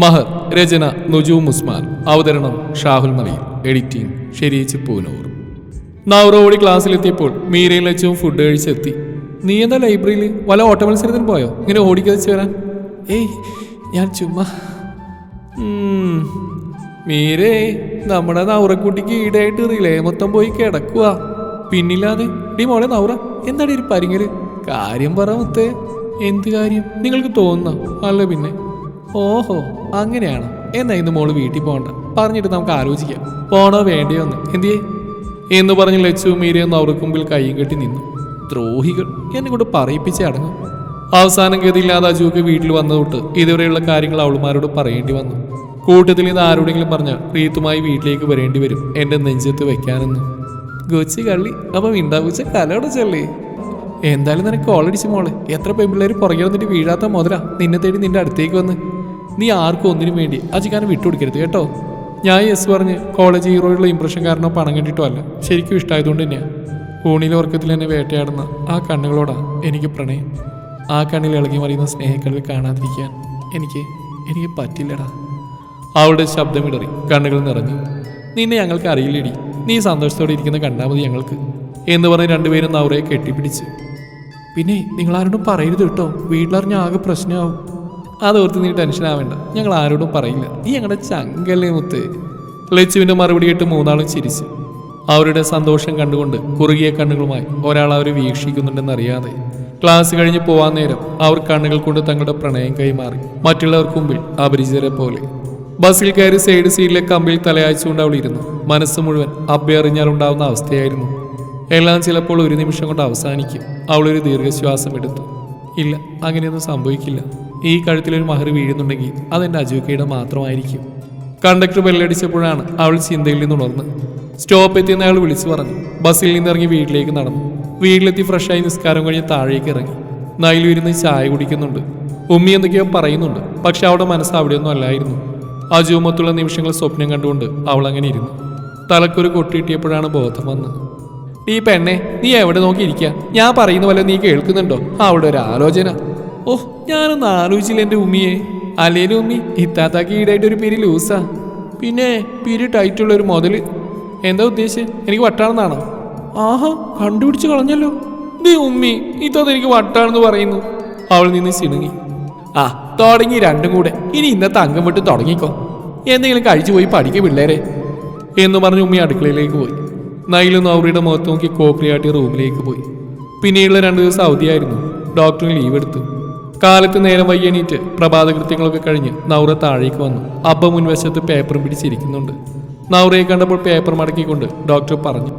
മഹർ രചന നുജൂം ഉസ്മാൻ. അവതരണം ഷാഹുൽ മലയിൽ എഡിറ്റിംഗ് ഷെരീച്ച് പൂനൂർ. നൗറോടി ക്ലാസ്സിലെത്തിയപ്പോൾ മീരയിൽ വെച്ചും ഫുഡ് കഴിച്ചെത്തി. നീ എന്താ ലൈബ്രറിയിൽ വല്ല ഓട്ട മത്സരത്തിന് പോയോ? ഇങ്ങനെ ഓടിക്കതിച്ച് വരാൻ? ഏയ് ഞാൻ ചുമ്മാ. മീരേ നമ്മുടെ നൗറക്കുട്ടിക്ക് ഈടായിട്ട് റിലേ മൊത്തം പോയി കിടക്കുക പിന്നില്ലാതെ ഡി മോളെ നൗറ എന്താടി ഒരു പരിങ്ങൽ? കാര്യം പറ മുത്തേ. എന്ത് കാര്യം? നിങ്ങൾക്ക് തോന്നുന്ന? അല്ല പിന്നെ. ഓഹോ അങ്ങനെയാണ്. എന്നാ ഇന്ന് മോൾ വീട്ടിൽ പോകണ്ട. പറഞ്ഞിട്ട് നമുക്ക് ആലോചിക്കാം. പോണോ വേണ്ടയോ എന്ന്. എന്തിയേ? എന്ന് പറഞ്ഞ് ലച്ചു മീരയും മുമ്പിൽ കൈയും കെട്ടി നിന്നു. ദ്രോഹികൾ എന്നെ കൊണ്ട് പറയിപ്പിച്ച് അടങ്ങും. അവസാനം ഗതിയില്ലാതെ അജുവൊക്കെ വീട്ടിൽ വന്നതൊട്ട് ഇതുവരെയുള്ള കാര്യങ്ങൾ അവളുമാരോട് പറയേണ്ടി വന്നു. കൂട്ടത്തിൽ നിന്ന് ആരോടെങ്കിലും പറഞ്ഞ റീത്തുമായി വീട്ടിലേക്ക് വരേണ്ടി വരും എന്റെ നെഞ്ചത്ത് വെക്കാനെന്ന്. ഗോച്ചി കള്ളി അപ്പം മിണ്ടാകുച്ച കലോടെ ചെള്ളി എന്തായാലും നിനക്ക് കോളടിച്ച് മോളെ. എത്ര പെമ്പിള്ളേർ പുറകെ വന്നിട്ട് വീഴാത്ത മുതലാ നിന്നെ തേടി നിന്റെ അടുത്തേക്ക് വന്ന്. നീ ആർക്കും ഒന്നിനും വേണ്ടി അജിക്കാനെ വിട്ടുകൊടുക്കരുത് കേട്ടോ. ഞാൻ യെസ് പറഞ്ഞ് കോളേജ് ഹീറോയുള്ള ഇമ്പ്രഷൻ കാരണം പണം കണ്ടിട്ടോ അല്ല. ശരിക്കും ഇഷ്ടമായതുകൊണ്ട് തന്നെയാണ് ഊണിലെ ഉറക്കത്തിൽ എന്നെ വേട്ടയാടുന്ന ആ കണ്ണുകളോടാണ് എനിക്ക് പ്രണയം. ആ കണ്ണിൽ ഇളകി മറിയുന്ന സ്നേഹക്കടൽ കാണാതിരിക്കാൻ എനിക്ക് എനിക്ക് പറ്റില്ലടാ. അവളുടെ ശബ്ദമിടറി കണ്ണുകൾ നിറഞ്ഞു. നിന്നെ ഞങ്ങൾക്ക് അറിയില്ലടി. നീ സന്തോഷത്തോടെ ഇരിക്കുന്ന കണ്ടാൽ മതി ഞങ്ങൾക്ക് എന്ന് പറഞ്ഞ് രണ്ടുപേരും നവറയെ കെട്ടിപ്പിടിച്ച്. പിന്നെ നിങ്ങളാരോടും പറയരുത് കേട്ടോ. വീട്ടിലറിഞ്ഞ ആകെ പ്രശ്നമാവും. അതോർത്ത് നീ ടെൻഷൻ ആവേണ്ട. ഞങ്ങൾ ആരോടും പറയില്ല. നീ ഞങ്ങളുടെ ചങ്കല്ലേ മുത്ത്. ലച്ചുവിന്റെ മറുപടി കേട്ട് മൂന്നാളും ചിരിച്ചു. അവരുടെ സന്തോഷം കണ്ടുകൊണ്ട് കുറുകിയ കണ്ണുകളുമായി ഒരാൾ അവരെ വീക്ഷിക്കുന്നുണ്ടെന്നറിയാതെ. ക്ലാസ് കഴിഞ്ഞ് പോവാൻ നേരം അവർ കണ്ണുകൾ കൊണ്ട് തങ്ങളുടെ പ്രണയം കൈമാറി. മറ്റുള്ളവർക്ക് മുമ്പിൽ അപരിചിതരെ പോലെ. ബസ്സിൽ കയറി സൈഡ് സീറ്റിലെ കമ്പിൽ തലയാഴ്ചകൊണ്ട് അവൾ ഇരുന്നു. മനസ്സ് മുഴുവൻ ഉണ്ടാവുന്ന അവസ്ഥയായിരുന്നു. എല്ലാം ചിലപ്പോൾ ഒരു നിമിഷം കൊണ്ട് അവസാനിക്കും. അവളൊരു ദീർഘശ്വാസം എടുത്തു. ഇല്ല അങ്ങനെയൊന്നും സംഭവിക്കില്ല. ഈ കഴുത്തിലൊരു മഹർ വീഴുന്നുണ്ടെങ്കിൽ അതെന്റെ അജുക്കയുടെ മാത്രമായിരിക്കും. കണ്ടക്ടർ ബെല്ലടിച്ചപ്പോഴാണ് അവൾ ചിന്തയിൽ നിന്ന് ഉണർന്ന്. സ്റ്റോപ്പ് എത്തിയെന്ന് അയാൾ വിളിച്ചു പറഞ്ഞു. ബസ്സിൽ നിന്നിറങ്ങി വീട്ടിലേക്ക് നടന്നു. വീട്ടിലെത്തി ഫ്രഷായി നിസ്കാരം കഴിഞ്ഞ് താഴേക്ക് ഇറങ്ങി. നയിലും ചായ കുടിക്കുന്നുണ്ട്. ഉമ്മി എന്തൊക്കെയോ പറയുന്നുണ്ട്. പക്ഷെ അവളുടെ മനസ്സ് അവിടെയൊന്നും അല്ലായിരുന്നു. അജുമത്തുള്ള നിമിഷങ്ങൾ സ്വപ്നം കണ്ടുകൊണ്ട് അവൾ അങ്ങനെ ഇരുന്നു. തലക്കൊരു കൊട്ടിയിട്ടിയപ്പോഴാണ് ബോധം വന്നത്. ഈ പെണ്ണെ നീ എവിടെ നോക്കിയിരിക്കുക ഞാൻ പറയുന്ന പോലെ നീ കേൾക്കുന്നുണ്ടോ? അവിടെ ഒരു ആലോചന. ഓ ഞാനൊന്ന് ആലോചിച്ചില്ല എന്റെ ഉമ്മിയെ. അല്ലേലും ഉമ്മി ഇത്താത്താക്ക് ഈടായിട്ട് ഒരു പേര് ലൂസാ. പിന്നെ പിരി ടൈറ്റുള്ള ഒരു മുതൽ. എന്താ ഉദ്ദേശിച്ചത് എനിക്ക് വട്ടാണെന്നാണോ? ആഹാ കണ്ടുപിടിച്ച് കളഞ്ഞല്ലോ. നീ ഉമ്മി ഇത്തത് എനിക്ക് വട്ടാണെന്ന് പറയുന്നു. അവൾ നിന്ന് ചിണുങ്ങി ആ തുടങ്ങി രണ്ടും കൂടെ. ഇനി ഇന്നത്തെ അംഗം വിട്ട് തുടങ്ങിക്കോ. എന്തെങ്കിലും കഴിച്ചു പോയി പഠിക്കുക പിള്ളേരെ. എന്ന് പറഞ്ഞ് ഉമ്മി അടുക്കളയിലേക്ക് പോയി. നൈലും അവരുടെ മുഖത്ത് നോക്കി കോക്രിയാട്ടി റൂമിലേക്ക് പോയി. പിന്നെയുള്ള രണ്ട് ദിവസം അവധിയായിരുന്നു. ഡോക്ടറിന് ലീവ് എടുത്തു. കാലത്ത് നേരം വയ്യണീറ്റ് പ്രഭാതകൃത്യങ്ങളൊക്കെ കഴിഞ്ഞ് നൗറ താഴേക്ക് വന്നു. അബ്ബ മുൻവശത്ത് പേപ്പറും പിടിച്ചിരിക്കുന്നുണ്ട്. നൗറയെ കണ്ടപ്പോൾ പേപ്പർ മടക്കിക്കൊണ്ട് ഡോക്ടർ പറഞ്ഞു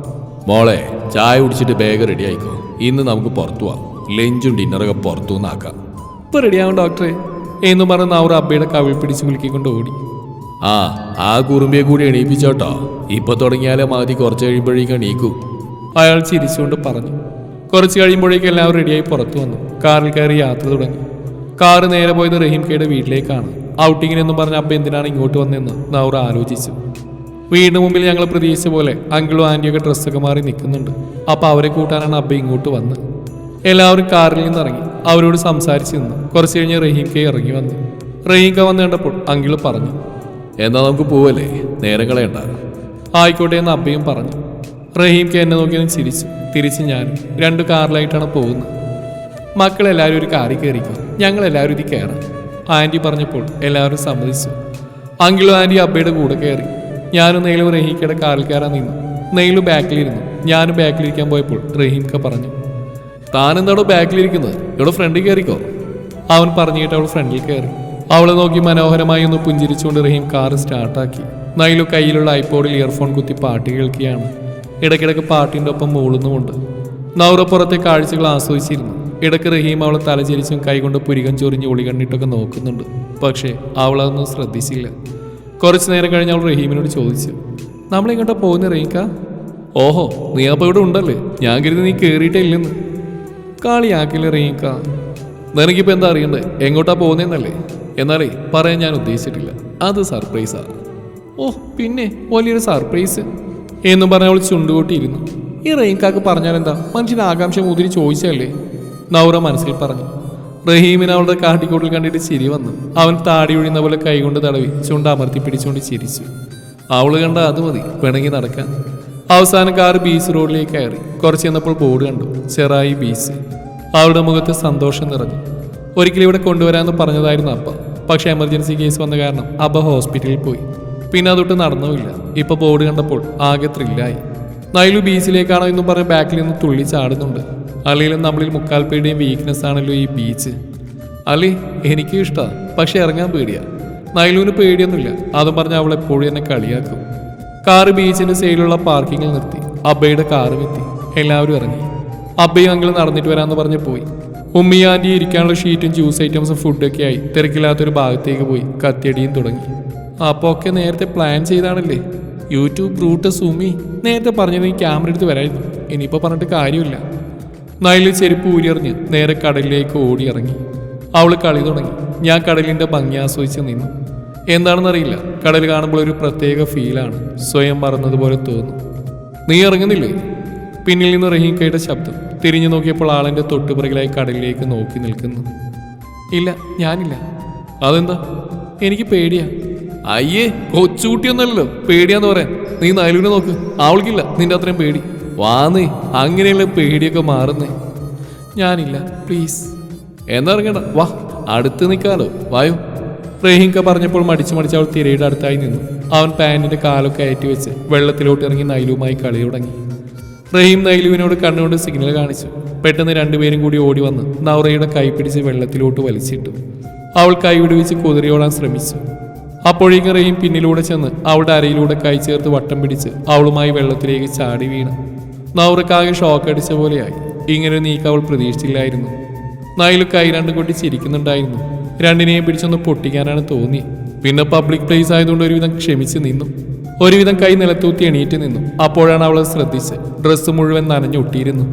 മോളെ ചായ കുടിച്ചിട്ട് വേഗം റെഡി ആയിക്കോ. ഇന്ന് നമുക്ക് പുറത്തു പോവാം. ലഞ്ചും ഡിന്നറൊക്കെ പുറത്തു നിന്നാക്കാം ഇപ്പൊ റെഡിയാവും ഡോക്ടറെ എന്ന് പറഞ്ഞ് നൗറ അബ്ബയുടെ കവിൾ പിടിച്ച് കുലുക്കിക്കൊണ്ട് ഓടി. ആ ആ കുറുമ്പിയെ കൂടി എണീപ്പിച്ചോട്ടോ ഇപ്പൊ തുടങ്ങിയാലേ മതി കുറച്ച് കഴിയുമ്പോഴേക്കും എണീക്കൂ. അയാൾ ചിരിച്ചുകൊണ്ട് പറഞ്ഞു കുറച്ച് കഴിയുമ്പോഴേക്കും എല്ലാവരും റെഡിയായി പുറത്തു വന്നു. കാറിൽ കയറി യാത്ര തുടങ്ങി. കാറ് നേരെ പോയത് റഹീം കെയുടെ വീട്ടിലേക്കാണ് ഔട്ടിങ്ങിനെന്നും പറഞ്ഞ അപ്പം എന്തിനാണ് ഇങ്ങോട്ട് വന്നതെന്ന് നൗറ ആലോചിച്ചു. വീടിന് മുമ്പിൽ ഞങ്ങൾ പ്രതീക്ഷിച്ച പോലെ അങ്കിളും ആന്റിയൊക്കെ ഡ്രസ്സൊക്കെ മാറി നിൽക്കുന്നുണ്ട്. അപ്പോൾ അവരെ കൂട്ടാനാണ് അബ്ബ ഇങ്ങോട്ട് വന്നത്. എല്ലാവരും കാറിൽ നിന്ന് ഇറങ്ങി. അവരോട് സംസാരിച്ച് നിന്നു. കുറച്ച് കഴിഞ്ഞ് റഹീം കെ ഇറങ്ങി വന്നു. റഹീം ക വന്ന് കണ്ടപ്പോൾ അങ്കിൾ പറഞ്ഞു എന്നാൽ നമുക്ക് പോവല്ലേ? നേരം കളയണ്ട. ആയിക്കോട്ടെ എന്ന് അബ്ബയും പറഞ്ഞു. റഹീം കെ എന്നെ നോക്കി ചിരിച്ചു. തിരിച്ച് ഞാൻ രണ്ട് കാറിലായിട്ടാണ് പോകുന്നത്. മക്കളെല്ലാവരും ഒരു കാറി കയറിക്കോ. ഞങ്ങളെല്ലാവരും ഇത് കയറാം. ആന്റി പറഞ്ഞപ്പോൾ എല്ലാവരും സമ്മതിച്ചു. അങ്കിളും ആന്റി അബ്ബയുടെ കൂടെ കയറി. ഞാനും നെയിലും റഹീക്കയുടെ കാറിൽ കയറാൻ നിന്നു. നെയിലും ബാക്കിലിരുന്നു. ഞാനും ബാക്കിലിരിക്കാൻ പോയപ്പോൾ റഹീംക്ക പറഞ്ഞു താനെന്താണോ ബാക്കിലിരിക്കുന്നത്? ഇവിടെ ഫ്രണ്ടിൽ കയറിക്കോ. അവൻ പറഞ്ഞു കേട്ട് അവൾ ഫ്രണ്ടിൽ കയറി. അവളെ നോക്കി മനോഹരമായി ഒന്ന് പുഞ്ചിരിച്ചുകൊണ്ട് റഹീം കാർ സ്റ്റാർട്ടാക്കി. നൈലു കയ്യിലുള്ള ഐപോഡിൽ ഇയർഫോൺ കുത്തി പാട്ട് കേൾക്കുകയാണ്. ഇടയ്ക്കിടയ്ക്ക് പാട്ടിന്റെ ഒപ്പം മൂളുന്നുമുണ്ട്. നൗറ പുറത്തെ കാഴ്ചകൾ ആസ്വദിച്ചിരുന്നു. ഇടയ്ക്ക് റഹീം അവളെ തലചരിച്ചും കൈകൊണ്ട് പുരികം ചൊറിഞ്ഞ് ഒളികണ്ണിട്ടൊക്കെ നോക്കുന്നുണ്ട്. പക്ഷേ അവളതൊന്നും ശ്രദ്ധിച്ചില്ല. കുറച്ച് നേരം കഴിഞ്ഞ് അവൾ റഹീമിനോട് ചോദിച്ചു നമ്മളെങ്ങോട്ടാ പോകുന്ന റഹീംക്ക? ഓഹോ നീ അപ്പോൾ ഇവിടെ ഉണ്ടല്ലേ? ഞാൻ കരുതി നീ കയറിയിട്ടേ ഇല്ലെന്ന്. കാളിയാക്കില്ല റീക്ക നിനക്കിപ്പോൾ എന്താ അറിയണ്ടേ? എങ്ങോട്ടാ പോകുന്നതെന്നല്ലേ എന്നാലേ പറയാൻ ഞാൻ ഉദ്ദേശിച്ചിട്ടില്ല. അത് സർപ്രൈസാണ് ഓഹ് പിന്നെ വലിയൊരു സർപ്രൈസ്. എന്നും പറഞ്ഞ അവൾ ചുണ്ടുകൂട്ടിയിരുന്നു. ഈ റെയിൻകാക്ക് പറഞ്ഞാൽ എന്താ മനുഷ്യന് ആകാംക്ഷ മുതിരി ചോദിച്ചല്ലേ നൗറ മനസ്സിൽ പറഞ്ഞു. റഹീമിന് അവളുടെ കാട്ടിക്കൂട്ടിൽ കണ്ടിട്ട് ചിരി വന്നു. അവൻ താടി ഒഴിയുന്ന പോലെ കൈകൊണ്ട് തടവി ചുണ്ട അമർത്തി പിടിച്ചുകൊണ്ട് ചിരിച്ചു. അവൾ കണ്ട അത് മതി പിണങ്ങി നടക്കാൻ. അവസാനം കാർ ബീച്ച് റോഡിലേക്ക് കയറി. കുറച്ച് ചെന്നപ്പോൾ ബോർഡ് കണ്ടു. ചെറായി ബീച്ച് അവളുടെ മുഖത്ത് സന്തോഷം നിറഞ്ഞു. ഒരിക്കലും ഇവിടെ കൊണ്ടുവരാമെന്ന് പറഞ്ഞതായിരുന്നു അപ്പ. പക്ഷേ എമർജൻസി കേസ് വന്ന കാരണം അബ ഹോസ്പിറ്റലിൽ പോയി. പിന്നെ അതൊട്ട് നടന്നുമില്ല. ഇപ്പൊ ബോർഡ് കണ്ടപ്പോൾ ആകെ ത്രില്ലായി നൈലു ബീച്ചിലേക്കാണോ എന്നും പറഞ്ഞ് ബാക്കിൽ നിന്ന് തുള്ളി ചാടുന്നുണ്ട്. അല്ലെങ്കിലും നമ്മളിൽ മുക്കാൽ പേടിയും വീക്ക്നെസ് ആണല്ലോ ഈ ബീച്ച് അലി എനിക്കും ഇഷ്ടമാണ് പക്ഷെ ഇറങ്ങാൻ പേടിയാ. നൈലുവിന് പേടിയൊന്നുമില്ല. അതും പറഞ്ഞ് അവൾ എപ്പോഴും എന്നെ കളിയാക്കും. കാറ് ബീച്ചിന്റെ സൈഡിലുള്ള പാർക്കിങ്ങിൽ നിർത്തി. അബ്ബയുടെ കാറും എത്തി. എല്ലാവരും ഇറങ്ങി. അബ്ബയും അങ്ങനെ നടന്നിട്ട് വരാമെന്ന് പറഞ്ഞ് പോയി. ഉമ്മി ആന്റി ഇരിക്കാനുള്ള ഷീറ്റും ജ്യൂസ് ഐറ്റംസും ഫുഡൊക്കെ ആയി. തിരക്കില്ലാത്തൊരു ഭാഗത്തേക്ക് പോയി. കത്തിയടിയും തുടങ്ങി. അപ്പോൾ ഒക്കെ നേരത്തെ പ്ലാൻ ചെയ്താണല്ലേ? യൂട്യൂബ് റൂട്ട് സൂമി നേരത്തെ പറഞ്ഞത് ഈ ക്യാമറ എടുത്ത് വരായിരുന്നു. ഇനിയിപ്പോൾ പറഞ്ഞിട്ട് കാര്യമില്ല. നൈലിൽ ചെരുപ്പ് ഊരിയറിഞ്ഞ് നേരെ കടലിലേക്ക് ഓടിയിറങ്ങി. അവൾ കളി തുടങ്ങി. ഞാൻ കടലിന്റെ ഭംഗി ആസ്വദിച്ച് നിന്നു. എന്താണെന്നറിയില്ല. കടൽ കാണുമ്പോൾ ഒരു പ്രത്യേക ഫീലാണ് സ്വയം മറന്നതുപോലെ തോന്നും. നീ ഇറങ്ങുന്നില്ലേ? പിന്നിൽ നിന്ന് റഹീം കേട്ട ശബ്ദം തിരിഞ്ഞു നോക്കിയപ്പോൾ ആളെന്റെ തൊട്ടുപിറകിലായി കടലിലേക്ക് നോക്കി നിൽക്കുന്നു. ഇല്ല ഞാനില്ല. അതെന്താ? എനിക്ക് പേടിയാ. അയ്യേ കൊച്ചുകുട്ടിയൊന്നല്ലോ പേടിയാന്ന് പറയാൻ. നീ നയലൂനെ നോക്ക്. അവൾക്കില്ല നിന്റെ അത്രയും പേടി. വാന്നേ അങ്ങനെയുള്ള പേടിയൊക്കെ മാറുന്നേ. ഞാനില്ല. പ്ലീസ്. എന്നറിയണ്ട വാ. അടുത്ത് നിൽക്കാലോ വായോ. റഹീംക പറഞ്ഞപ്പോൾ മടിച്ചു മടിച്ച് അവൾ തിരയുടെ അടുത്തായി നിന്നു. അവൻ പാന്റിന്റെ കാലൊക്കെ അയറ്റി വെച്ച് വെള്ളത്തിലോട്ട് ഇറങ്ങി നൈലുവുമായി കളി തുടങ്ങി. റഹീം നൈലുവിനോട് കണ്ണുകൊണ്ട് സിഗ്നൽ കാണിച്ചു. പെട്ടെന്ന് രണ്ടുപേരും കൂടി ഓടി വന്ന് നൗറയുടെ കൈ പിടിച്ച് വെള്ളത്തിലോട്ട് വലിച്ചിട്ടു. അവൾ കൈ വിടുവിച്ച് കുതിരയോടാൻ ശ്രമിച്ചു. അപ്പോഴേക്കും പിന്നിലൂടെ ചെന്ന് അവളുടെ അരയിലൂടെ കൈ ചേർത്ത് വട്ടം പിടിച്ച് അവളുമായി വെള്ളത്തിലേക്ക് ചാടി വീണു. നൗറക്കാകെ ഷോക്ക് അടിച്ച പോലെയായി. ഇങ്ങനെ നീക്കം അവൾ പ്രതീക്ഷിച്ചില്ലായിരുന്നു. നൈലു കൈ രണ്ടും കൊട്ടി ചിരിക്കുന്നുണ്ടായിരുന്നു. രണ്ടിനെയും പിടിച്ചൊന്ന് പൊട്ടിക്കാനാണ് തോന്നി. പിന്നെ പബ്ലിക് പ്ലേസ് ആയതുകൊണ്ട് ഒരുവിധം ക്ഷമിച്ച് നിന്നു. ഒരുവിധം കൈ നിലത്തൂത്തി എണീറ്റ് നിന്നു. അപ്പോഴാണ് അവളെ ശ്രദ്ധിച്ച് ഡ്രസ്സ് മുഴുവൻ നനഞ്ഞൊട്ടിയിരുന്നു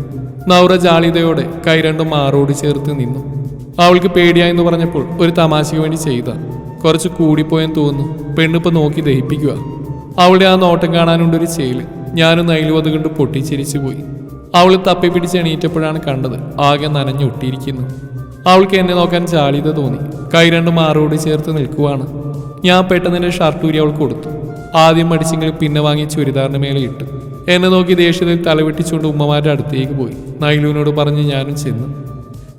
നൗറ ജാളിതയോടെ കൈ രണ്ടും മാറോട് ചേർത്ത് നിന്നു. അവൾക്ക് പേടിയായെന്ന് പറഞ്ഞപ്പോൾ ഒരു തമാശയ്ക്ക് വേണ്ടി ചെയ്ത കുറച്ച് കൂടിപ്പോയെന്ന് തോന്നുന്നു. പെണ്ണിപ്പോ നോക്കി ദഹിപ്പിക്കുക. അവളുടെ ആ നോട്ടം കാണാനുണ്ടൊരു ചേൽ. ഞാനും നൈലും അത് കണ്ട് പൊട്ടിച്ചിരിച്ചു പോയി. അവൾ തപ്പി പിടിച്ച് എണീറ്റപ്പോഴാണ് കണ്ടത്. ആകെ നനഞ്ഞൊട്ടിയിരിക്കുന്നു അവൾക്ക് എന്നെ നോക്കാൻ ചാളിത തോന്നി. കൈ രണ്ട് മാറോട് ചേർത്ത് നിൽക്കുവാണ്. ഞാൻ പെട്ടെന്ന് ഷർട്ട് ഊരി അവൾക്ക് കൊടുത്തു. ആദ്യം മടിച്ചെങ്കിൽ പിന്നെ വാങ്ങി ചുരിദാറിന് മേലെ ഇട്ടു. എന്നെ നോക്കി ദേഷ്യത്തിൽ തലവെട്ടിച്ചുകൊണ്ട് ഉമ്മമാരുടെ അടുത്തേക്ക് പോയി. നൈലുവിനോട് പറഞ്ഞ് ഞാനും ചെന്നു.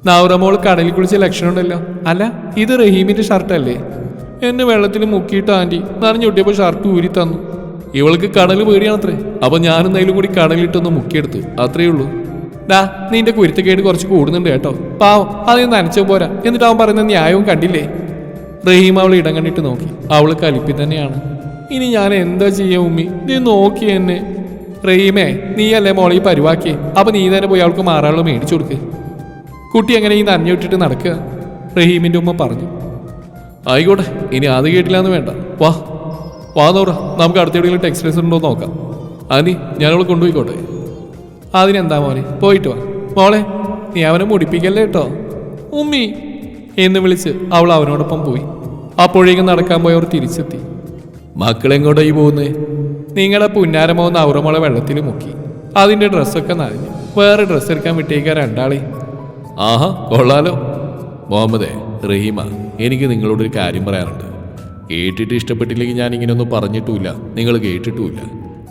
നൗറമോൾ കടലിൽ കുളിച്ച ലക്ഷണമുണ്ടല്ലോ. അല്ല ഇത് റഹീമിന്റെ ഷർട്ടല്ലേ? എന്നെ വെള്ളത്തിൽ മുക്കിയിട്ട് ആന്റി നനഞ്ഞൊട്ടിയപ്പോൾ ഷർട്ട് ഊരി തന്നു. ഇവൾക്ക് കടൽ പേടിയാണത്രേ. അപ്പൊ ഞാനും നൈലും കൂടി കടലിട്ടൊന്ന് മുക്കിയെടുത്തു. അത്രേ ഉള്ളൂ. ഡാ നിന്റെ കുരുത്തക്കേട് കുറച്ച് കൂടുന്നുണ്ട് കേട്ടോ. പാവം അത് നനച്ചു പോരാ. എന്നിട്ട് അവൻ പറയുന്ന ന്യായവും കണ്ടില്ലേ? റഹീം അവൾ ഇടം കണ്ടിട്ട് നോക്കി. അവൾ കലിപ്പി തന്നെയാണ്. ഇനി ഞാൻ എന്താ ചെയ്യാ ഉമ്മി? നീ നോക്കി എന്നെ. റഹീമേ നീയല്ലേ മോളെ ഈ പരിവാക്കിയേ അപ്പൊ നീ തന്നെ പോയി അവൾക്ക് മാറാളോ മേടിച്ചു കൊടുക്ക്. കുട്ടി എങ്ങനെ ഈ നനഞ്ഞു വിട്ടിട്ട് നടക്കുക? റഹീമിന്റെ ഉമ്മ പറഞ്ഞു. ആയിക്കോട്ടെ ഇനി അത് കേട്ടില്ലാന്ന് വേണ്ട. വാ വാ നോറ നമുക്ക് അടുത്ത എവിടെയെങ്കിലും ടെക്സ്റ്റൈൽസ് ഉണ്ടോ നോക്കാം. ആനി ഞാനവളെ കൊണ്ടുപോയിക്കോട്ടെ. അതിനെന്താ മോനെ? പോയിട്ട് വാ. മോളെ നീ അവനെ മുടിപ്പിക്കല്ലേ കേട്ടോ? ഉമ്മി എന്ന് വിളിച്ച് അവൾ അവനോടൊപ്പം പോയി. അപ്പോഴേക്കും നടക്കാൻ പോയി അവർ തിരിച്ചെത്തി മക്കളെങ്ങോട്ടായി പോകുന്നേ? നിങ്ങളെ പുന്നാരമാവുന്ന അവറുമോളെ വെള്ളത്തിൽ മുക്കി. അതിന്റെ ഡ്രസ്സൊക്കെ നനഞ്ഞു. വേറെ ഡ്രസ്സ് എടുക്കാൻ വിട്ടേക്കാൻ രണ്ടാളെ. ആഹാ കൊള്ളാലോ. മുഹമ്മദേ റഹീമ എനിക്ക് നിങ്ങളോട് ഒരു കാര്യം പറയാനുണ്ട്. കേട്ടിട്ട് ഇഷ്ടപ്പെട്ടില്ലെങ്കിൽ ഞാൻ ഇങ്ങനെയൊന്നും പറഞ്ഞിട്ടുമില്ല. നിങ്ങൾ കേട്ടിട്ടുമില്ല.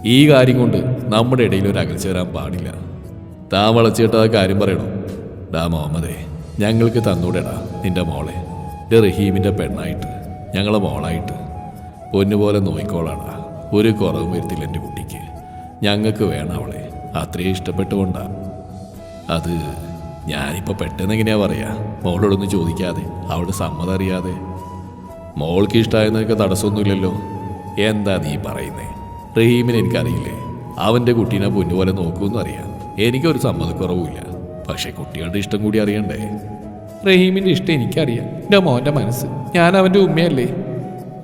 ഈ കാര്യം കൊണ്ട് നമ്മുടെ ഇടയിൽ ഒരു അകൽച്ച വരാൻ പാടില്ല. താ വളച്ചിട്ട് ആ കാര്യം പറയണം? ഡാ മുഹമ്മദേ ഞങ്ങൾക്ക് തന്നൂടെടാ നിന്റെ മോളെ. എന്റെ റഹീമിന്റെ പെണ്ണായിട്ട് ഞങ്ങളെ മോളായിട്ട്. പൊന്നുപോലെ നോയിക്കോളാടാ. ഒരു കുറവും വരുത്തില്ല എന്റെ കുട്ടിക്ക്. ഞങ്ങൾക്ക് വേണം അവളെ. അത്രയും ഇഷ്ടപ്പെട്ടുകൊണ്ടാണ് അത് ഞാനിപ്പോ പെട്ടെന്ന് എങ്ങനെയാ പറയാ? മോളോടൊന്നും ചോദിക്കാതെ അവളുടെ സമ്മതം അറിയാതെ. മോൾക്ക് ഇഷ്ടമായെന്നൊക്കെ തടസ്സമൊന്നുമില്ലല്ലോ. എന്താ നീ പറയുന്നേ? റഹീമിനെ എനിക്കറിയില്ലേ? അവന്റെ കുട്ടീനെ പൊന്നുപോലെ നോക്കുമെന്ന് അറിയാം. എനിക്കൊരു സമ്മതക്കുറവുമില്ല. പക്ഷേ കുട്ടികളുടെ ഇഷ്ടം കൂടി അറിയണ്ടേ? റഹീമിന്റെ ഇഷ്ടം എനിക്കറിയാം. എന്റെ മോന്റെ മനസ്സ്. ഞാൻ അവന്റെ ഉമ്മയല്ലേ?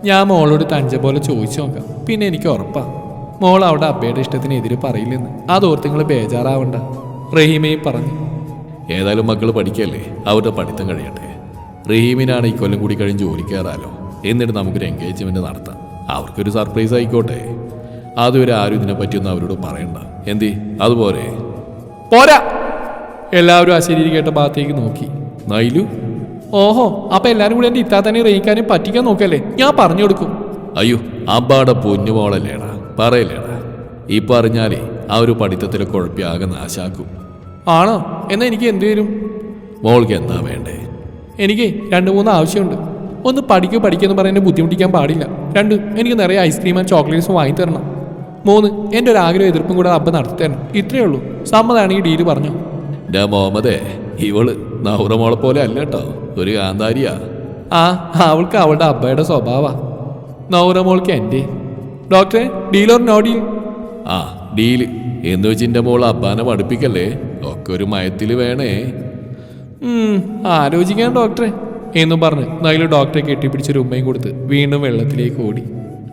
ഞാൻ മോളോട് തഞ്ച പോലെ ചോദിച്ചു നോക്കാം. പിന്നെ എനിക്ക് ഉറപ്പാ. മോൾ അവിടെ അബ്ബയുടെ ഇഷ്ടത്തിനെതിരെ പറയില്ലെന്ന്. അതോർത്ത് നിങ്ങൾ ബേജാറാവണ്ട. റഹീമയും പറഞ്ഞു. ഏതായാലും മക്കൾ പഠിക്കല്ലേ? അവരുടെ പഠിത്തം കഴിയട്ടെ. റഹീമിനാണ് ഈ കൊല്ലം കൂടി കഴിഞ്ഞ് ജോലി കയറാലോ. എന്നിട്ട് നമുക്കൊരു എൻഗേജ്മെന്റ് നടത്താം. അവർക്കൊരു സർപ്രൈസ് ആയിക്കോട്ടെ. അതുവരെ ആരും ഇതിനെപ്പറ്റിയൊന്നും അവരോട് പറയണ്ട. എന്തി? അതുപോലെ. പോരാ! എല്ലാവരും ആ ശരീരം കേട്ട ഭാഗത്തേക്ക് നോക്കി. നൈലു? ഓഹോ അപ്പൊ എല്ലാരും കൂടി എന്റെ ഇത്താത്തനെ റെയിക്കാനും പറ്റിക്കാൻ നോക്കല്ലേ? ഞാൻ പറഞ്ഞു കൊടുക്കും. അയ്യോ അബ്ബാടെ പൊന്നുമോളല്ലേടാ പറയല്ലേടാ. ഈ പറഞ്ഞാലേ ആ ഒരു പഠിത്തത്തിലെ കുഴപ്പി ആകെ നാശാക്കും. ആണോ? എന്നാൽ എനിക്ക് എന്ത് വരും? മോൾക്ക് എന്താ വേണ്ടേ? എനിക്ക് രണ്ട് മൂന്ന് ആവശ്യമുണ്ട്. ഒന്ന് പഠിക്കൂ പഠിക്കുമെന്ന് പറയുന്നത് ബുദ്ധിമുട്ടിക്കാൻ പാടില്ല. രണ്ട് എനിക്ക് നിറയെ ഐസ്ക്രീമും ചോക്ലേറ്റ്സും വാങ്ങി തരണം. മൂന്ന് എന്റെ ഒരു ആഗ്രഹം എതിർപ്പും കൂടെ അപ്പം നടത്തി തരണം. ഇത്രയേ ഉള്ളൂ. സമ്മതാണെങ്കിൽ ഡീൽ പറഞ്ഞു. ഡാ മുഹമ്മദേ ഇവൾ നൗറമോളെ പോലെ അല്ല കേട്ടോ. ഒരു കാന്താരിയാ ആ അവൾക്ക് അവളുടെ അബ്ബയുടെ സ്വഭാവ. നൗറമോൾക്ക് എന്റെ. ഡോക്ടറെ ഡീൽ ഓർ നോ ഡീൽ. ആ ഡീൽ. എന്ന് വെച്ച് എന്റെ മോൾ അബ്ബാനെ പഠിപ്പിക്കല്ലേ ഒക്കെ ഒരു മയത്തിൽ വേണേ. ആലോചിക്കാം ഡോക്ടറെ. എന്നും പറഞ്ഞ് നൈലു ഡോക്ടറെ കെട്ടിപ്പിടിച്ചൊരു ഉമ്മയും കൊടുത്ത് വീണ്ടും വെള്ളത്തിലേക്ക് ഓടി.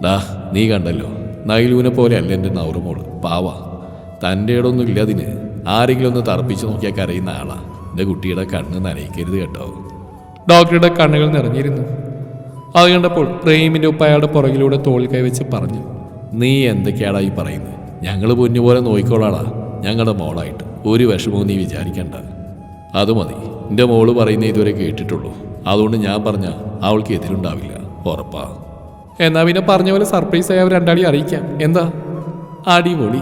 ഡാ നീ കണ്ടല്ലോ. നൈലുവിനെ പോലെ അല്ല എന്റെ നൗറുമോൾ പാവ. തന്റെ ഇടമൊന്നും ഇല്ല അതിന്. ആരെങ്കിലും ഒന്ന് തറപ്പിച്ച് നോക്കിയാൽ കരയുന്ന ആളാ. എന്റെ കുട്ടിയുടെ കണ്ണ് നനയിക്കരുത് കേട്ടോ. ഡോക്ടറുടെ കണ്ണുകൾ നിറഞ്ഞിരുന്നു. അത് കണ്ടപ്പോൾ പ്രേമിന്റെ ഉപ്പ അയാളുടെ പുറകിലൂടെ തോൾ കൈവച്ച് പറഞ്ഞു നീ എന്തൊക്കെയാടാ ഈ പറയുന്നത്? ഞങ്ങൾ പൊന്നുപോലെ നോയിക്കോളാടാ. ഞങ്ങളുടെ മോളായിട്ട് ഒരു വിഷമവും നീ വിചാരിക്കണ്ട. അത് മതി. എന്റെ മോൾ പറയുന്ന ഇതുവരെ കേട്ടിട്ടുള്ളൂ. അതുകൊണ്ട് ഞാൻ പറഞ്ഞ അവൾക്ക് എതിരുണ്ടാവില്ല. ഉറപ്പാ. എന്നാ പിന്നെ പറഞ്ഞ പോലെ സർപ്രൈസ് ആയി അവർ രണ്ടാളി അറിയിക്കാം. എന്താ? അടിപൊളി.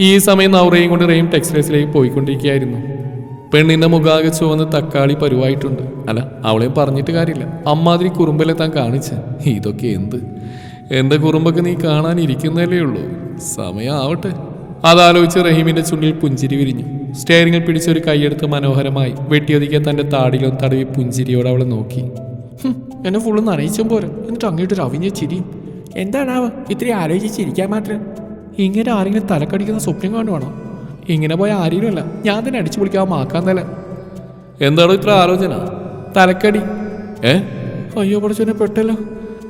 ഈ സമയം നൗറയും കൊണ്ട് റെയിം ടെക്സ്റ്റൈൽസിലേക്ക് പോയിക്കൊണ്ടിരിക്കുകയായിരുന്നു. പെണ്ണിന്റെ മുഖാകെ ചുവന്ന് തക്കാളി പരുവായിട്ടുണ്ട്. അല്ല അവളെയും പറഞ്ഞിട്ട് കാര്യമില്ല. അമ്മാതിരി കുറുമ്പല്ലേ താൻ കാണിച്ച? ഇതൊക്കെ എന്ത്? എന്റെ കുറുമ്പൊക്കെ നീ കാണാനിരിക്കുന്നതല്ലേ ഉള്ളൂ. സമയം ആവട്ടെ അതാലോചിച്ച് റഹീമിന്റെ ചുണ്ടിൽ പുഞ്ചിരി വിരിഞ്ഞു. സ്റ്റെയറിംഗിൽ പിടിച്ച ഒരു കൈയെടുത്ത് മനോഹരമായി വെട്ടിയൊതുക്കിയ തന്റെ താടിയിലും തടവി പുഞ്ചിരിയോടെ അവളെ നോക്കി. എന്നെ ഫുള്ള് നനയിച്ചും പോരും. എന്നിട്ട് അങ്ങോട്ടൊരു അവിഞ്ഞ ചിരിയും എന്താണാവോ? ഇത്രയും ആലോചിച്ചിരിക്കാൻ മാത്രം. ഇങ്ങനെ ആരെങ്കിലും തലക്കടിക്കുന്ന സ്വപ്നം കാണുവാണോ? ഇങ്ങനെ പോയ ആരെയും അല്ല. ഞാൻ തന്നെ അടിച്ചു പൊളിക്കാൻ മാക്കാൻ തല. എന്താണോ ഇത്ര ആലോചന? തലക്കടി. ഏ? അയ്യോ പഠിച്ചോനെ പെട്ടല്ലോ.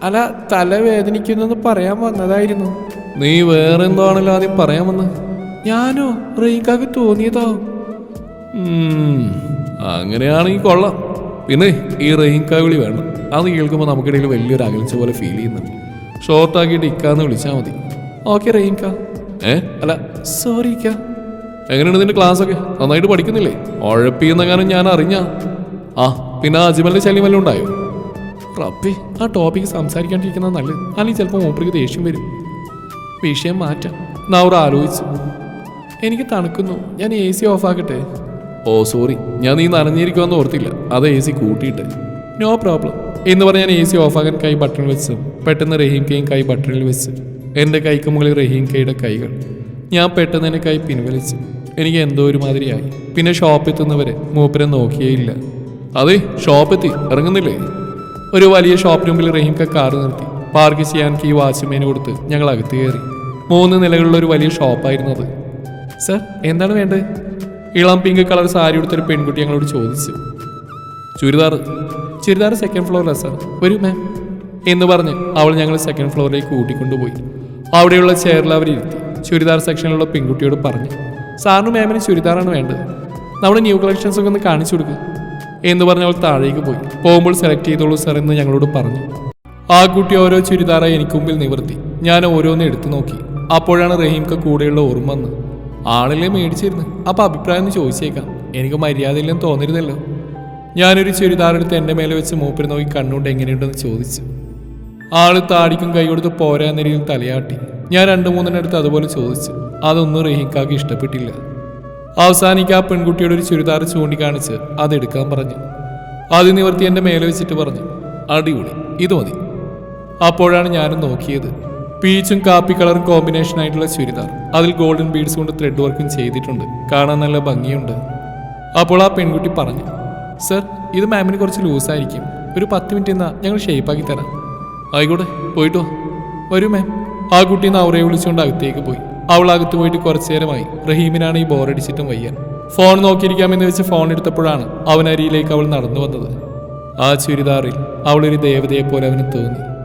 അല്ല തല വേദനിക്കുന്നെന്ന് പറയാൻ വന്നതായിരുന്നു. നീ വേറെ എന്താണല്ലോ ആദ്യം പറയാൻ വന്ന്? ഞാനോ? റെയിൻകാക്ക് തോന്നിയതോ അങ്ങനെയാണെങ്കിൽ കൊള്ളാം. പിന്നെ ഈ റെയിൻകാ വിളി വേണം അത് കേൾക്കുമ്പോൾ നമുക്കിടയിൽ വലിയൊരു അകൽച്ച പോലെ ഫീൽ ചെയ്യുന്നുണ്ട്. ഷോർട്ട് ആക്കിയിട്ട് ഇക്കാന്ന് വിളിച്ചാൽ മതി. ഓക്കെ റെയിൻക ഏ? അല്ല സോറി ഇക്ക എങ്ങനെയാണ് നിന്റെ ക്ലാസ് ഒക്കെ നന്നായിട്ട് പഠിക്കുന്നില്ലേ? ഉഴപ്പിയെന്നെങ്ങാനും ഞാൻ അറിഞ്ഞ? ആ പിന്നെ അജിമലിന്റെ ശല്യം വല്ലതും ഉണ്ടായോ? റബ്ബേ ആ ടോപ്പിക്ക് സംസാരിക്കാണ്ടിരിക്കുന്നത് നല്ലത്. അല്ലെങ്കിൽ ചിലപ്പോൾ മൂപ്പർക്ക് ദേഷ്യം വരും. വിഷയം മാറ്റാം. നൗറ ആലോചിച്ചു. എനിക്ക് തണുക്കുന്നു. ഞാൻ എ സി ഓഫാക്കട്ടെ ഓ സോറി ഞാൻ നീ നനഞ്ഞിരിക്കുമെന്ന് ഓർത്തില്ല. അത് എ സി കൂട്ടിയിട്ട്. നോ പ്രോബ്ലം എന്ന് പറഞ്ഞാൽ ഞാൻ എ സി ഓഫാക്കാൻ കൈ ബട്ടണിൽ വെച്ചു. പെട്ടെന്ന് റഹീം കൈയും കൈ ബട്ടണിൽ വെച്ച്. എന്റെ കൈക്ക് മുകളിൽ റഹീം കൈയുടെ കൈകൾ. ഞാൻ പെട്ടെന്ന് എന്റെ കൈ പിൻവലിച്ചു. എനിക്ക് എന്തോ ഒരു മാതിരിയായി പിന്നെ ഷോപ്പ് എത്തുന്നവരെ മൂപ്പരെ നോക്കിയേയില്ല അതെ ഷോപ്പ് എത്തി. ഇറങ്ങുന്നില്ലേ? ഒരു വലിയ ഷോപ്പിന് മുമ്പിൽ റഹീംക കാർ നിർത്തി. പാർക്ക് ചെയ്യാൻ കീ വാച്ച്മാന് കൊടുത്ത് ഞങ്ങൾ അകത്ത് കയറി. മൂന്ന് നിലകളുള്ള ഒരു വലിയ ഷോപ്പായിരുന്നു അത്. സർ എന്താണ് വേണ്ടത്? ഇളം പിങ്ക് കളർ സാരി ഉടുത്തൊരു പെൺകുട്ടി ഞങ്ങളോട് ചോദിച്ചു. ചുരിദാർ. ചുരിദാർ സെക്കൻഡ് ഫ്ലോറിലാണ് സാർ. വരൂ മാം എന്ന് പറഞ്ഞ് അവൾ ഞങ്ങൾ സെക്കൻഡ് ഫ്ലോറിലേക്ക് കൂട്ടിക്കൊണ്ടുപോയി. അവിടെയുള്ള ചെയറിൽ അവരിരുത്തി ചുരിദാർ സെക്ഷനിലുള്ള പെൺകുട്ടിയോട് പറഞ്ഞു സാറിന് മാമിന് ചുരിദാറാണ് വേണ്ടത്. നമ്മുടെ ന്യൂ കളക്ഷൻസൊക്കെ ഒന്ന് കാണിച്ചു കൊടുക്കുക എന്ന് പറഞ്ഞ് അവൾ താഴേക്ക് പോയി. പോകുമ്പോൾ സെലക്ട് ചെയ്തോളൂ സാർ എന്ന് ഞങ്ങളോട് പറഞ്ഞു. ആ കുട്ടി ഓരോ ചുരിദാറായി എനിക്ക് മുമ്പിൽ നിവർത്തി. ഞാൻ ഓരോന്ന് എടുത്തു നോക്കി. അപ്പോഴാണ് റഹീംക്ക് കൂടെയുള്ള ഓർമ്മ വന്ന് ആളല്ലേ മേടിച്ചിരുന്നു? അപ്പൊ അഭിപ്രായം ഒന്ന് ചോദിച്ചേക്കാം. എനിക്ക് മര്യാദയില്ലെന്ന് തോന്നരുതല്ലോ. ഞാനൊരു ചുരിദാർ എടുത്ത് എന്റെ മേലെ വെച്ച് മൂപ്പര് നോക്കി കണ്ണുകൊണ്ട് എങ്ങനെയുണ്ടെന്ന് ചോദിച്ചു. ആൾ താടിക്കും കൈ കൊടുത്ത് പോരാ നിരയിൽ തലയാട്ടി. ഞാൻ രണ്ടു മൂന്നെണ്ണം എടുത്ത് അതുപോലെ ചോദിച്ചു. അതൊന്നും റഹീംക്കാക്ക് ഇഷ്ടപ്പെട്ടില്ല. അവസാനിക്ക് ആ പെൺകുട്ടിയുടെ ഒരു ചുരിദാർ ചൂണ്ടിക്കാണിച്ച് അതെടുക്കാൻ പറഞ്ഞു. അത് നിവർത്തി എന്റെ മേലെ വെച്ചിട്ട് പറഞ്ഞു. അടിപൊളി. ഇത് മതി. അപ്പോഴാണ് ഞാനും നോക്കിയത്. പീച്ചും കാപ്പി കളറും കോമ്പിനേഷൻ ആയിട്ടുള്ള ചുരിദാർ. അതിൽ ഗോൾഡൻ ബീഡ്സ് കൊണ്ട് ത്രെഡ് വർക്കും ചെയ്തിട്ടുണ്ട്. കാണാൻ നല്ല ഭംഗിയുണ്ട്. അപ്പോൾ ആ പെൺകുട്ടി പറഞ്ഞു സർ ഇത് മാമിന് കുറച്ച് ലൂസായിരിക്കും ഒരു പത്ത് മിനിറ്റ് എന്നാ ഞങ്ങൾ ഷേപ്പാക്കി തരാം. ആയിക്കോട്ടെ പോയിട്ടോ വരൂ മാം ആ കുട്ടി നവറയെ വിളിച്ചുകൊണ്ട് അകത്തേക്ക് പോയി. അവൾ അകത്ത് പോയിട്ട് കുറച്ചു നേരമായി. റഹീമിനാണ് ഈ ബോറടിച്ചിട്ടും വയ്യ. ഫോൺ നോക്കിയിരിക്കാമെന്ന് വെച്ച് ഫോൺ എടുത്തപ്പോഴാണ് അവൻ അരിയിലേക്ക് അവൾ നടന്നു വന്നത്. ആ ചുരിദാറിൽ അവളൊരു ദേവതയെപ്പോലെ അവന് തോന്നി.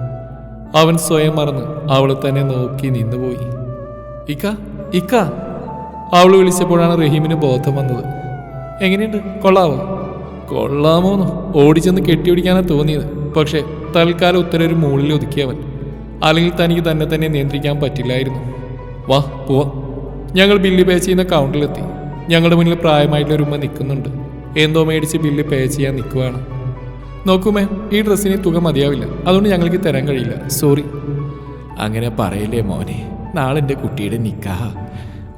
അവൻ സ്വയം മറന്ന് അവൾ തന്നെ നോക്കി നിന്നുപോയി. ഇക്ക ഇക്ക. അവൾ വിളിച്ചപ്പോഴാണ് റഹീമിന് ബോധം വന്നത്. എങ്ങനെയുണ്ട്? കൊള്ളാവോ? കൊള്ളാമോന്നോ ഓടിച്ചെന്ന് കെട്ടിപിടിക്കാനാണ് തോന്നിയത്. പക്ഷേ തൽക്കാലം ഉത്തരം ഒരു മുകളിൽ ഒതുക്കിയവൻ അല്ലെങ്കിൽ തനിക്ക് തന്നെ തന്നെ നിയന്ത്രിക്കാൻ പറ്റില്ലായിരുന്നു. വാ പോവാ. ഞങ്ങൾ ബില്ല് പേ ചെയ്യുന്ന കൗണ്ടറിലെത്തി ഞങ്ങളുടെ മുന്നിൽ പ്രായമായിട്ടുള്ള ഒരു ഉമ്മ നിൽക്കുന്നുണ്ട്. എന്തോ മേടിച്ച് ബില്ല് പേ ചെയ്യാൻ നിൽക്കുവാണ്. നോക്കൂ മാം ഈ ഡ്രസ്സിന് തുക മതിയാവില്ല. അതുകൊണ്ട് ഞങ്ങൾക്ക് തരാൻ കഴിയില്ല. സോറി അങ്ങനെ പറയില്ലേ മോനെ. നാളെ എന്റെ കുട്ടിയുടെ നിക്കാഹ.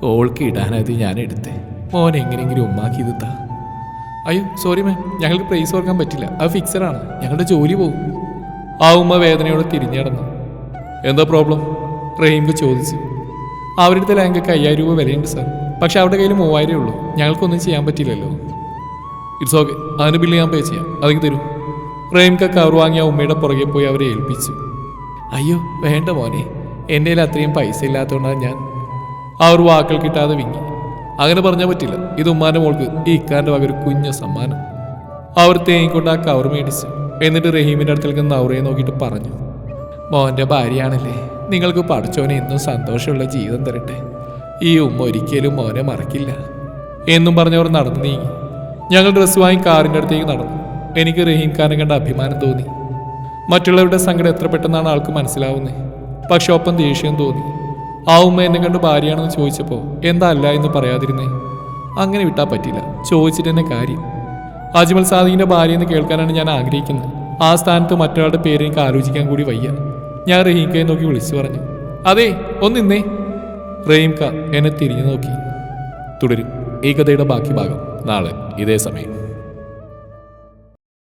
ഓൾക്ക് ഇടാനത് ഞാൻ എടുത്തേ. മോൻ എങ്ങനെയെങ്കിലും ഉമ്മാക്കി ഇത് താ. അയ്യോ സോറി മാം ഞങ്ങൾക്ക് പ്രൈസ് ഓർക്കാൻ പറ്റില്ല. അത് ഫിക്സഡാണ് ഞങ്ങളുടെ ജോലി പോകും. ആ ഉമ്മ വേദനയോടെ തിരിഞ്ഞടന്നു എന്താ പ്രോബ്ലം റഹീംക്ക് ചോദിച്ചു. അവരുടെ ലാങ്കൊക്കെ അയ്യായിരം രൂപ വിലയുണ്ട് സാർ പക്ഷെ അവരുടെ കയ്യിൽ മൂവായിരമേ ഉള്ളൂ. ഞങ്ങൾക്കൊന്നും ചെയ്യാൻ പറ്റില്ലല്ലോ. ഇറ്റ്സ് ഓക്കെ അതിന് ബില്ല് ഞാൻ പേ ചെയ്യാം. അതെങ്കിൽ തരൂ. റഹീംക്ക കവർ വാങ്ങിയ ഉമ്മയുടെ പുറകെ പോയി അവരെ ഏൽപ്പിച്ചു. അയ്യോ വേണ്ട മോനെ. എന്റെ അത്രയും പൈസ ഇല്ലാത്തതുകൊണ്ടാണ് ഞാൻ. ആ ഒരു വാക്കൾ കിട്ടാതെ വിങ്ങി. അങ്ങനെ പറഞ്ഞാൽ പറ്റില്ല. ഇത് ഉമ്മാന്റെ മോൾക്ക് ഈ ഇക്കാരന്റെ വക ഒരു കുഞ്ഞു സമ്മാനം. അവർ തേങ്ങിക്കൊണ്ട് ആ കവർ മേടിച്ചു. എന്നിട്ട് റഹീമിന്റെ അടുത്തേക്ക് നൗറയെ നോക്കിയിട്ട് പറഞ്ഞു. മോന്റെ ഭാര്യയാണല്ലേ. നിങ്ങൾക്ക് പഠിച്ചവനെ എന്നും സന്തോഷമുള്ള ജീവിതം തരട്ടെ. ഈ ഉമ്മ ഒരിക്കലും മോനെ മറക്കില്ല. എന്നും പറഞ്ഞവർ നടന്നു നീങ്ങി. ഞങ്ങൾ ഡ്രസ്സ് വാങ്ങി കാറിന്റെ അടുത്തേക്ക് നടന്നു. എനിക്ക് റഹീം ഖാനെ കണ്ട അഭിമാനം തോന്നി. മറ്റുള്ളവരുടെ സങ്കടം എത്ര പെട്ടെന്നാണ് ആൾക്ക് മനസ്സിലാവുന്നത് പക്ഷെ ഒപ്പം ദേഷ്യം തോന്നി. ആ ഉമ്മ എന്നെ കണ്ട് ഭാര്യയാണെന്ന് ചോദിച്ചപ്പോൾ എന്താ അല്ല എന്ന് പറയാതിരുന്നേ. അങ്ങനെ വിട്ടാൽ പറ്റില്ല. ചോദിച്ചിട്ട് തന്നെ കാര്യം. അജ്മൽ സാദിഖിന്റെ ഭാര്യ എന്ന് കേൾക്കാനാണ് ഞാൻ ആഗ്രഹിക്കുന്നത്. ആ സ്ഥാനത്ത് മറ്റൊരാളുടെ പേര് എനിക്ക് ആലോചിക്കാൻ കൂടി വയ്യ. ഞാൻ റഹീംഖയെ നോക്കി വിളിച്ചു പറഞ്ഞു. അതെ ഒന്നിന്നേ റഹീംഖ എന്നെ തിരിഞ്ഞു നോക്കി. തുടരും. ഈ കഥയുടെ ബാക്കി ഭാഗം നാളെ ഇതേ സമയം.